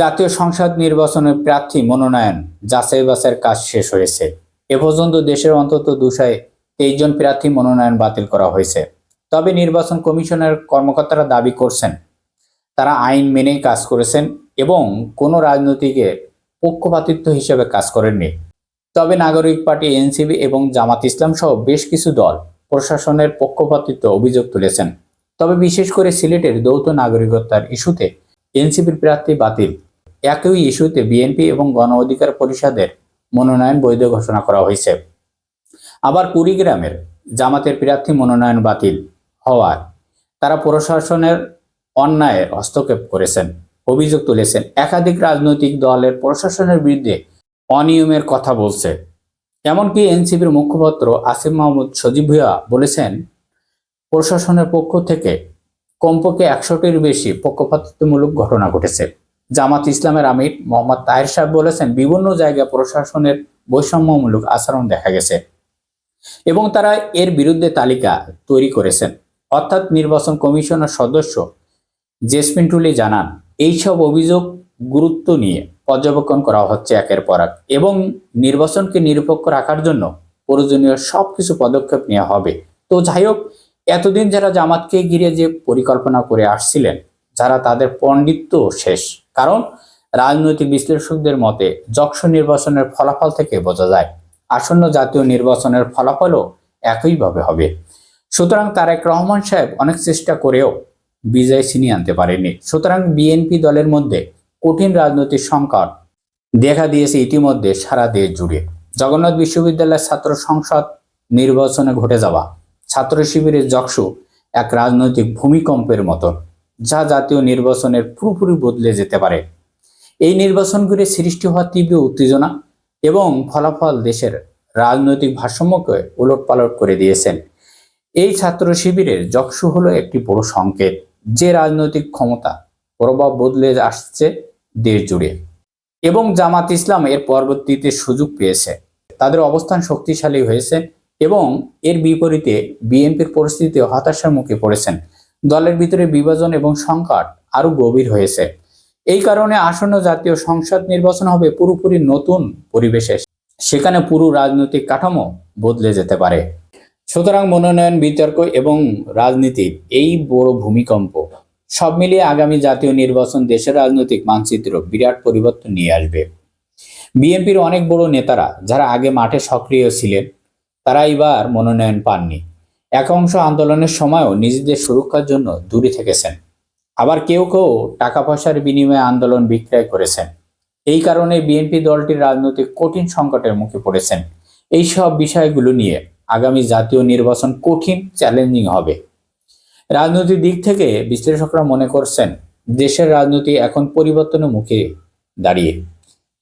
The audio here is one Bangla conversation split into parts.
জাতীয় সংসদ নির্বাচনের প্রার্থী মনোনয়ন যাচাই বাছাইয়ের কাজ শেষ হয়েছে। এ পর্যন্ত দেশের অন্তত দুশায় তেইশ জন প্রার্থী মনোনয়ন বাতিল করা হয়েছে। তবে নির্বাচন কমিশনের কর্মকর্তারা দাবি করছেন, তারা আইন মেনেই কাজ করেছেন এবং কোনো রাজনৈতিকের পক্ষপাতিত্ব হিসেবে কাজ করেননি। তবে নাগরিক পার্টি এনসিবি এবং জামাত ইসলাম সহ বেশ কিছু দল প্রশাসনের পক্ষপাতিত্ব অভিযোগ তুলেছেন। তবে বিশেষ করে সিলেটের যৌথ নাগরিকত্বের ইস্যুতে এনসিপির প্রার্থী বাতিল। একই ইস্যুতে বিএনপি এবং গণ অধিকার পরিষদের মনোনয়ন বৈধ ঘোষণা করা হয়েছে। আবার কুড়িগ্রামের জামাতের প্রার্থী মনোনয়ন বাতিল হওয়ায় তারা প্রশাসনের অন্যায়ের হস্তক্ষেপ করেছেন, অভিযোগ তুলেছেন। একাধিক রাজনৈতিক দলের প্রশাসনের বিরুদ্ধে অনিয়মের কথা বলছে। এমনকি এনসিপির মুখপাত্র আসিফ মাহমুদ সজীব ভুয়া বলেছেন, প্রশাসনের পক্ষ থেকে কমপক্ষে একশোটির বেশি পক্ষপাতিত্বমূলক ঘটনা ঘটেছে। জামাত ইসলামের আমির মোহাম্মদ তাহের সাহেব বলেছেন, বিভিন্ন জায়গায় প্রশাসনের বৈষম্যমূলক আচরণ দেখা গেছে এবং তারা এর বিরুদ্ধে তালিকা তৈরি করেছেন। অর্থাৎ নির্বাচন কমিশনের সদস্য জেসমিন টুলি জানান, এইসব অভিযোগ গুরুত্ব নিয়ে পর্যবেক্ষণ করা হচ্ছে একের পর এক এবং নির্বাচনকে নিরপেক্ষ রাখার জন্য প্রয়োজনীয় সবকিছু পদক্ষেপ নেওয়া হবে। তো যাই হোক এতদিন যারা জামাতকে ঘিরে যে পরিকল্পনা করে আসছিলেন, যারা তাদের পণ্ডিত্য শেষ। কারণ রাজনৈতিক বিশ্লেষকদের মতে যক্ষ নির্বাচনের ফলাফল থেকে বোঝা যায়, আসন্ন জাতীয় নির্বাচনের ফলাফলও একইভাবে হবে। সুতরাং তারেক রহমান সাহেব অনেক চেষ্টা করেও বিজয় ছিনিয়ে আনতে পারেনি সুতরাং বিএনপি দলের মধ্যে কঠিন রাজনৈতিক সংকট দেখা দিয়েছে ইতিমধ্যে সারা দেশ জুড়ে। জগন্নাথ বিশ্ববিদ্যালয়ের ছাত্র সংসদ নির্বাচনে ঘটে যাওয়া ছাত্র শিবিরের যক্ষু এক রাজনৈতিক ভূমিকম্পের মতো, যা জাতীয় নির্বাচনের পুরোপুরি বদলে যেতে পারে। এই নির্বাচন ঘিরে সৃষ্টি হওয়া তীব্র উত্তেজনা এবং ফলাফল দেশের রাজনৈতিক ভারসাম্যকে উলটপালট করে দিয়েছেন। এই ছাত্র শিবিরের যক্ষু হলো একটি বড় সংকেত, যে রাজনৈতিক ক্ষমতা প্রভাব বদলে আসছে দেশ জুড়ে। এবং জামাত ইসলাম এর পরবর্তীতে সুযোগ পেয়েছে। তাদের অবস্থান শক্তিশালী হয়েছে এবং এর বিপরীতে বিএনপির পরিস্থিতি হতাশার মুখে পড়েছেন। দলের ভিতরে বিভাজন এবং সংকট আরও গভীর হয়েছে। এই কারণে আসন্ন জাতীয় সংসদ নির্বাচন হবে পুরোপুরি নতুন পরিবেশে। সেখানে পুরো রাজনৈতিক কাঠামো বদলে যেতে পারে। সুতরাং মনোনয়ন, বিতর্ক এবং রাজনীতির এই বড় ভূমিকম্প। সব মিলিয়ে আগামী জাতীয় নির্বাচন দেশের রাজনৈতিক মানচিত্র বিরাট পরিবর্তন নিয়ে আসবে। বিএনপির অনেক বড় নেতারা, যারা আগে মাঠে সক্রিয় ছিলেন তারা এবার মনোনয়ন পাননি। এক অংশ আন্দোলনের সময়ও নিজেদের সুরক্ষার জন্য দূরে থেকেছেন। আবার কেউ কেউ টাকা পয়সার বিনিময়ে আন্দোলন বিক্রয় করেছেন। এই কারণে বিএনপি দলটির রাজনৈতিক কঠিন সংকটের মুখে পড়েছেন। এই সব বিষয়গুলো নিয়ে আগামী জাতীয় নির্বাচন কঠিন চ্যালেঞ্জিং হবে। রাজনৈতিক দিক থেকে বিশ্লেষকরা মনে করছেন, দেশের রাজনীতি এখন পরিবর্তনের মুখে দাঁড়িয়ে।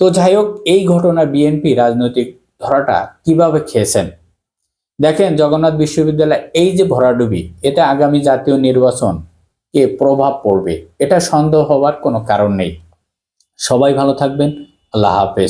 তো যাই হোক, এই ঘটনা বিএনপি রাজনৈতিক ধরাটা কীভাবে খেয়েছেন? দেখেন জগন্নাথ বিশ্ববিদ্যালয়, এই যে ভরাডুবি, এটা আগামী জাতীয় নির্বাচন কে প্রভাব পড়বে? এটা সন্দেহ হওয়ার কোনো কারণ নেই। সবাই ভালো থাকবেন, আল্লাহ হাফেজ।